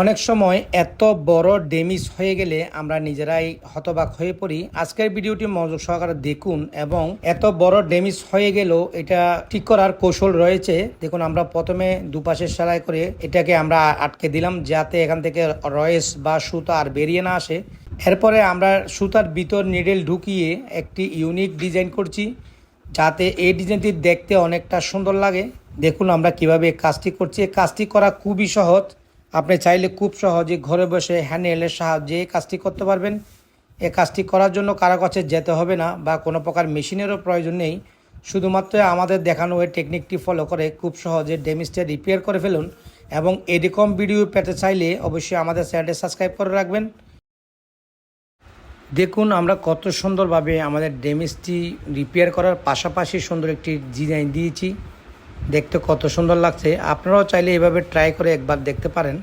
অনেক সময় এত বড় ড্যামেজ হয়ে গেলে আমরা নিজেরাই হতবাক হয়ে পড়ি। আজকের ভিডিওটি মনোযোগ সহকারে দেখুন এবং এত বড় ড্যামেজ হয়ে গেলেও এটা ঠিক করার কৌশল রয়েছে। দেখুন, আমরা প্রথমে দুপাশে সেলাই করে এটাকে আমরা আটকে দিলাম যাতে এখান থেকে রয়েস বা সুতা আর বেরিয়ে না আসে। এরপরে আমরা সুতার ভিতর নিডেল ঢুকিয়ে একটি ইউনিক ডিজাইন করছি যাতে এই ডিজাইনটি দেখতে অনেকটা সুন্দর লাগে। দেখুন, আমরা কীভাবে কাজটি করছি। কাজটি করা খুবই সহজ। আপনি চাইলে খুব সহজে ঘরে বসে হ্যান্ডেলের সাহায্যে এই কাজটি করতে পারবেন। এই কাজটি করার জন্য কারও কাছে যেতে হবে না বা কোনো প্রকার মেশিনেরও প্রয়োজন নেই। শুধুমাত্র আমাদের দেখানো এই টেকনিকটি ফলো করে খুব সহজে ড্যামেজটা রিপেয়ার করে ফেলুন এবং এরকম ভিডিও পেতে চাইলে অবশ্যই আমাদের চ্যানেলটি সাবস্ক্রাইব করে রাখবেন। দেখুন, আমরা কত সুন্দরভাবে আমাদের ড্যামেজটি রিপেয়ার করার পাশাপাশি সুন্দর একটি ডিজাইন দিয়েছি। দেখতে কত সুন্দর লাগছে। আপনারাও চাইলে এভাবে ট্রাই করে একবার দেখতে পারেন।